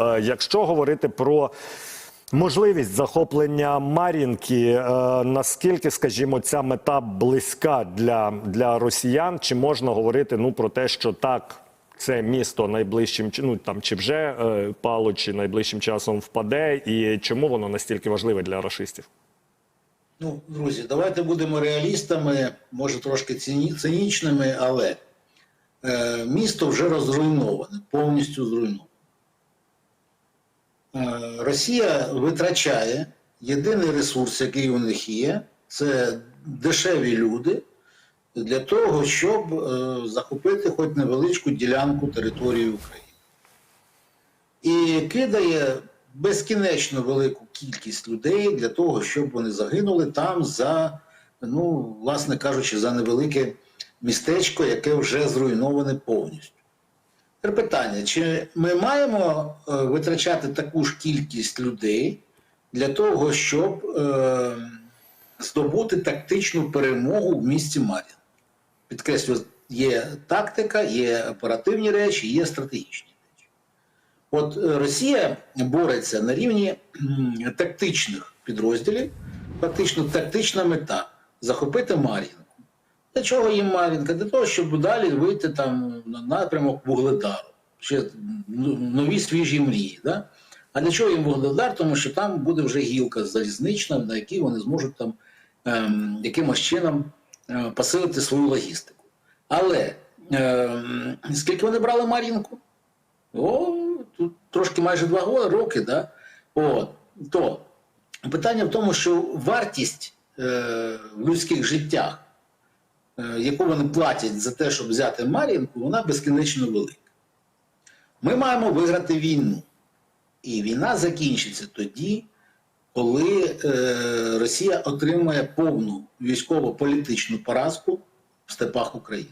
Е, Якщо говорити про можливість захоплення Мар'їнки, е, наскільки, скажімо, ця мета близька для, для росіян, чи можна говорити ну, про те, що так, це місто найближчим чи- ну, там, чи вже е, пало, чи найближчим часом впаде, і чому воно настільки важливе для рашистів? Ну, друзі, давайте будемо реалістами, може трошки цинічними, але е, місто вже розруйноване, повністю зруйноване. Е, Росія витрачає єдиний ресурс, який у них є, це дешеві люди для того, щоб е, захопити хоч невеличку ділянку території України. І кидає безкінечно велику кількість людей для того, щоб вони загинули там за, ну, власне кажучи, за невелике містечко, яке вже зруйноване повністю. Питання: чи ми маємо е, витрачати таку ж кількість людей для того, щоб е, здобути тактичну перемогу в місті Мар'їн? Підкреслю, є тактика, є оперативні речі, є стратегічні. От е, Росія бореться на рівні тактичних підрозділів, фактично тактична мета захопити Мар'їнку. Для чого їм Мар'їнка? Для того, щоб далі вийти там на напрямок Вугледару, ще ну, нові свіжі мрії. Да? А для чого їм Вугледар? Тому що там буде вже гілка залізнична, на якій вони зможуть там ем, якимось чином е, посилити свою логістику. Але ем, скільки вони брали Мар'їнку? О, тут трошки майже два роки, да? От, то питання в тому, що вартість е, в людських життях, яку вони платять за те, щоб взяти Мар'їнку, вона безкінечно велика. Ми маємо виграти війну. І війна закінчиться тоді, коли е, Росія отримає повну військово-політичну поразку в степах України.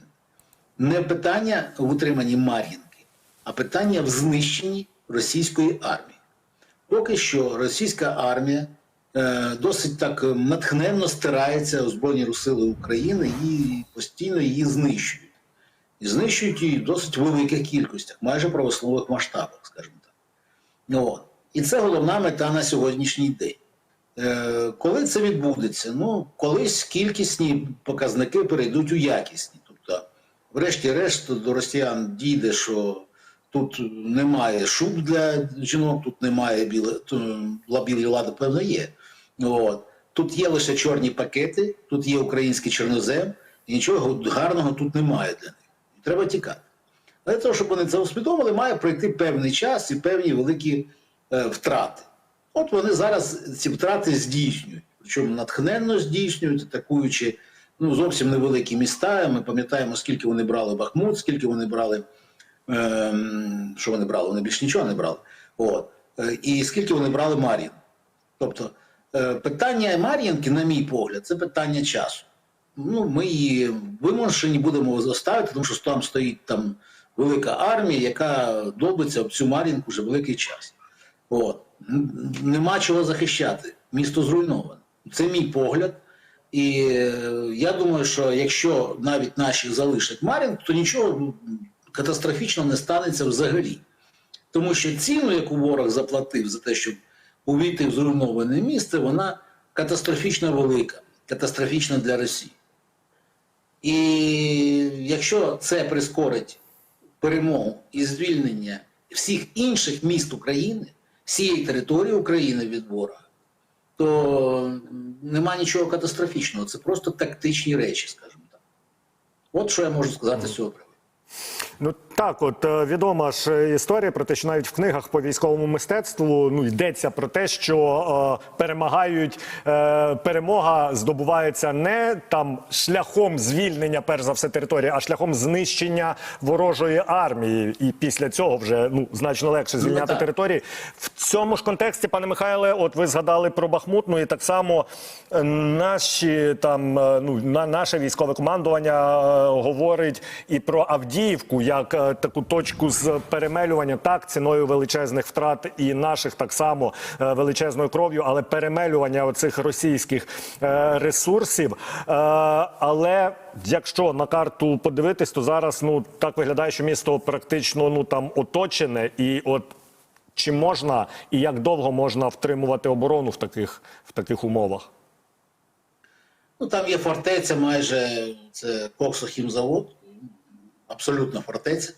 Не питання в утриманні Мар'їнки, а питання в знищенні російської армії. Поки що російська армія е, досить так е, натхненно стирається у Збройні Сили України і постійно її знищують. І знищують її в досить великих кількостях, майже промислових масштабах, скажімо так. Ну, от. І це головна мета на сьогоднішній день. Е, коли це відбудеться? Ну, колись кількісні показники перейдуть у якісні. Тобто, врешті-решт, до росіян дійде, що тут немає шуб для жінок, тут немає біле, білі лади, певно, є. От. Тут є лише чорні пакети, тут є український чорнозем, і нічого гарного тут немає для них. Треба тікати. Для того, щоб вони це усвідомили, має пройти певний час і певні великі е, втрати. От вони зараз ці втрати здійснюють, причому натхненно здійснюють, атакуючи ну, зовсім невеликі міста. Ми пам'ятаємо, скільки вони брали Бахмут, скільки вони брали. Е, що вони брали? Вони більш нічого не брали. От. Е, і скільки вони брали Мар'їн. Тобто питання Мар'їнки, на мій погляд, це питання часу. Ну, ми її вимушені будемо заставити, тому що там стоїть там велика армія, яка добиться об цю Мар'їнку вже великий час. От. Нема чого захищати. Місто зруйноване. Це мій погляд. І е, я думаю, що якщо навіть наші залишать Мар'їнку, то нічого катастрофічного не станеться взагалі. Тому що ціну, яку ворог заплатив за те, щоб увійти в зруйноване місце, вона катастрофічно велика, катастрофічна для Росії. І якщо це прискорить перемогу і звільнення всіх інших міст України, всієї території України від ворога, то нема нічого катастрофічного. Це просто тактичні речі, скажімо так. От що я можу сказати з цього приводу. Ну так, от е, відома ж історія про те, що навіть в книгах по військовому мистецтву ну йдеться про те, що е, перемагають е, перемога здобувається не там шляхом звільнення, перш за все, території, а шляхом знищення ворожої армії. І після цього вже ну значно легше звільняти так. території. В цьому ж контексті, пане Михайле, от ви згадали про Бахмут. Ну і так само е, наші там е, ну на наше військове командування е, говорить і про Авдіївку як е, таку точку з перемелювання так ціною величезних втрат і наших так само е, величезною кров'ю, але перемелювання оцих російських е, ресурсів. Але якщо на карту подивитись, то зараз ну так виглядає, що місто практично ну там оточене, і от Чи можна і як довго можна втримувати оборону в таких, в таких умовах? Ну, там є фортеця, майже це коксохімзавод, абсолютно фортеця.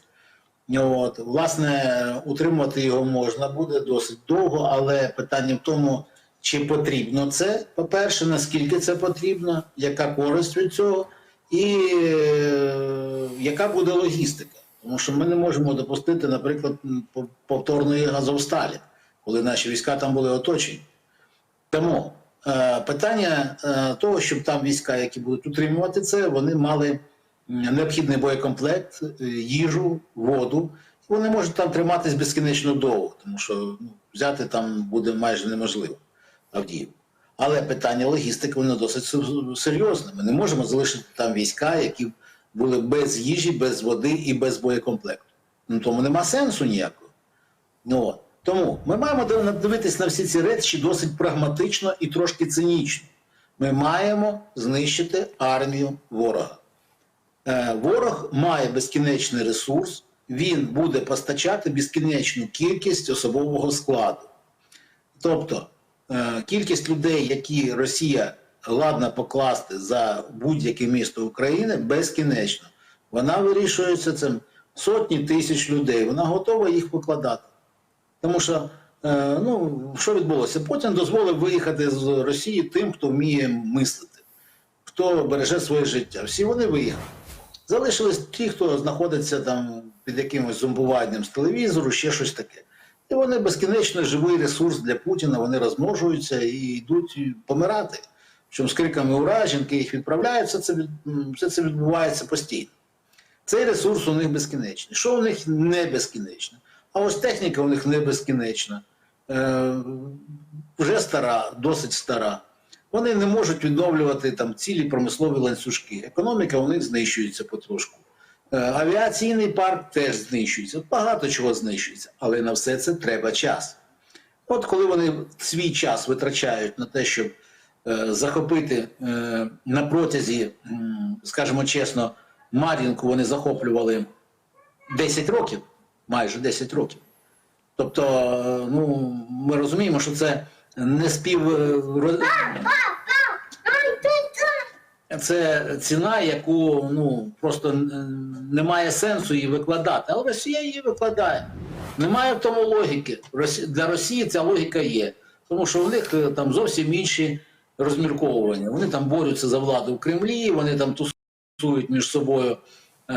От, власне, утримувати його можна буде досить довго, але питання в тому, чи потрібно це, по-перше, наскільки це потрібно, яка користь від цього, і е, яка буде логістика. Тому що ми не можемо допустити, наприклад, повторної газовсталі, коли наші війська там були оточені. Тому е, питання е, того, щоб там війська, які будуть утримувати це, вони мали необхідний боєкомплект, е, їжу, воду. Вони можуть там триматись безкінечно довго, тому що ну, взяти там буде майже неможливо Авдіїв. Але питання логістики воно досить серйозне. Ми не можемо залишити там війська, які були без їжі, без води і без боєкомплекту. Ну тому нема сенсу ніякого. Ну. Тому ми маємо див- дивитись на всі ці речі досить прагматично і трошки цинічно. Ми маємо знищити армію ворога. Е, ворог має безкінечний ресурс, він буде постачати безкінечну кількість особового складу. Тобто е, кількість людей, які Росія ладна покласти за будь-яке місто України, безкінечна. Вона вирішується цим сотні тисяч людей. Вона готова їх покладати. Тому що, е, ну, що відбулося? Путін дозволив виїхати з Росії тим, хто вміє мислити, хто береже своє життя. Всі вони виїхали. Залишились ті, хто знаходиться там під якимось зомбуванням з телевізору, ще щось таке. І вони безкінечно живий ресурс для Путіна, вони розмножуються і йдуть помирати. Причому з криками ура, жінки їх відправляють, все це, все це відбувається постійно. Цей ресурс у них безкінечний. Що у них не безкінечне? А ось техніка у них не безкінечна. Е, вже стара, досить стара. Вони не можуть відновлювати там цілі промислові ланцюжки. Економіка у них знищується потрошку. Е, авіаційний парк теж знищується. Багато чого знищується, але на все це треба час. От коли вони свій час витрачають на те, щоб е, захопити е, на протязі, скажімо чесно, Мар'їнку вони захоплювали 10 років, майже 10 років. Тобто, ну, ми розуміємо, що це не спів. е, Це ціна, яку ну, просто немає сенсу її викладати. Але Росія її викладає. Немає в тому логіки. Для Росії ця логіка є. Тому що у них е, там зовсім інші розмірковування. Вони там борються за владу в Кремлі, вони там тусують між собою, е,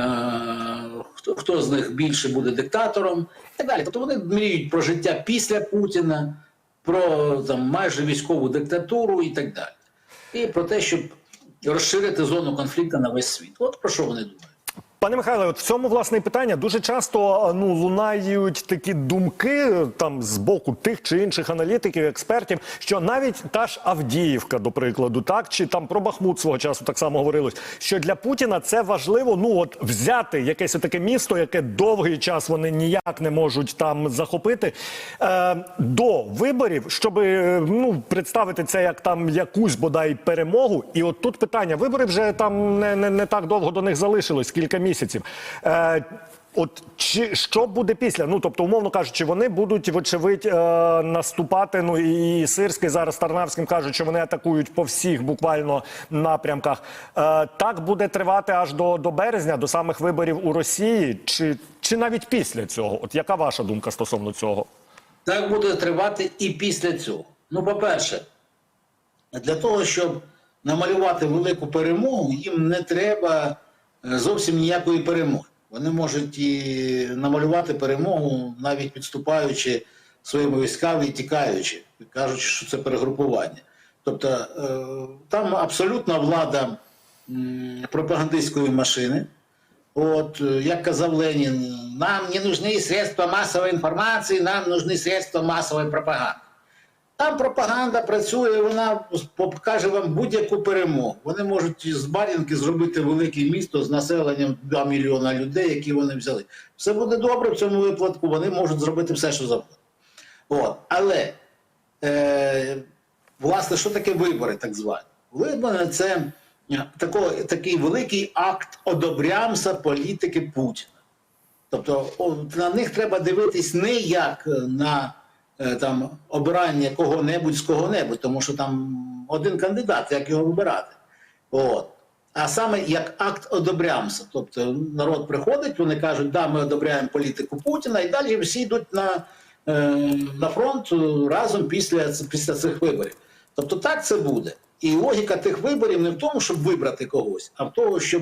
хто, хто з них більше буде диктатором і так далі. Тобто вони мріють про життя після Путіна, про там, майже військову диктатуру і так далі. І про те, щоб розширити зону конфлікту на весь світ. От про що вони думають. Пане Михайле, от в цьому власне питання дуже часто ну лунають такі думки там з боку тих чи інших аналітиків, експертів, що навіть та ж Авдіївка, до прикладу, так чи там про Бахмут свого часу так само говорилось, що для Путіна це важливо. Ну от взяти якесь таке місто, яке довгий час вони ніяк не можуть там захопити е, до виборів, щоб е, ну представити це як там якусь бодай перемогу. І от тут питання: вибори вже там не, не, не так довго до них залишилось, кілька місяців. Е, От чи що буде після? Ну тобто, умовно кажучи, вони будуть вочевидь е, наступати. Ну і Сирський зараз Тарнавським кажуть, що вони атакують по всіх буквально напрямках. Е, так буде тривати аж до, до березня, до самих виборів у Росії, чи, чи навіть після цього? От яка ваша думка стосовно цього? Так буде тривати і після цього. Ну, по-перше, для того, щоб намалювати велику перемогу, їм не треба зовсім ніякої перемоги. Вони можуть і намалювати перемогу, навіть підступаючи своїми військами і тікаючи, кажучи, що це перегрупування. Тобто е, там абсолютна влада пропагандистської машини. От, е, як казав Ленін, нам не нужны средства масової інформації, нам нужны средства масової пропаганди. Там пропаганда працює, вона покаже вам будь-яку перемогу. Вони можуть з Бар'їнки зробити велике місто з населенням 2 мільйона людей, які вони взяли. Все буде добре в цьому випадку, вони можуть зробити все, що завгодно. От. Але, е, власне, що таке вибори, так звані? Вибори це е, тако, такий великий акт одобрямса політики Путіна. Тобто на них треба дивитись не як на е, там, обирання кого-небудь з кого-небудь, тому що там один кандидат, як його вибирати. От. А саме як акт одобрямства. Тобто народ приходить, вони кажуть, да, ми одобряємо політику Путіна, і далі всі йдуть на, е, на фронт е, разом після, після цих виборів. Тобто так це буде. І логіка тих виборів не в тому, щоб вибрати когось, а в тому, щоб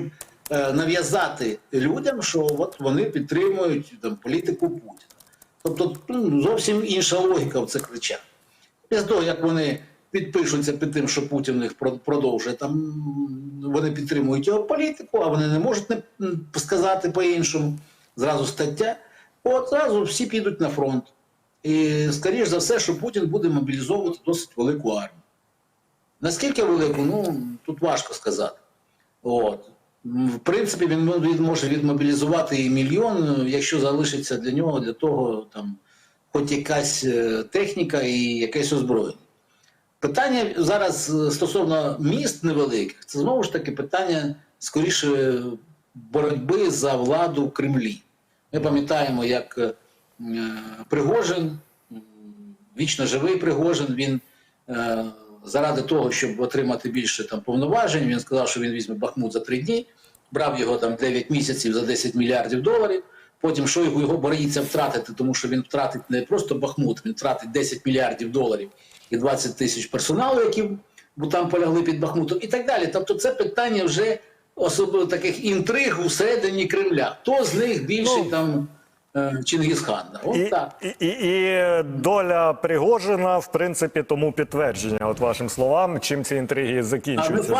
е, нав'язати людям, що от вони підтримують там, політику Путіна. Тобто ну, зовсім інша логіка в цих речах. Після того, як вони підпишуться під тим, що Путін їх продовжує, там вони підтримують його політику, а вони не можуть не сказати по-іншому. Зразу стаття. От зразу всі підуть на фронт. І скоріш за все, що Путін буде мобілізовувати досить велику армію. Наскільки велику, ну тут важко сказати. От. В принципі, він, він може відмобілізувати і мільйон, якщо залишиться для нього для того там, хоч якась е, техніка і якесь озброєння. Питання зараз е, стосовно міст невеликих, це знову ж таки питання скоріше боротьби за владу в Кремлі. Ми пам'ятаємо, як е, Пригожин, вічно живий Пригожин, він е, заради того, щоб отримати більше там, повноважень, він сказав, що він візьме Бахмут за три дні, брав його там 9 місяців за 10 мільярдів доларів. Потім що його, його боїться втратити, тому що він втратить не просто Бахмут, він втратить 10 мільярдів доларів і 20 тисяч персоналу, які там полягли під Бахмутом, і так далі. Тобто, це питання вже особливо таких інтриг усередині Кремля. Хто з них більший Ну, там е, Чингісхан? От І, так. і, і, і доля Пригожина, в принципі, тому підтвердження, от вашим словам, чим ці інтриги закінчуються.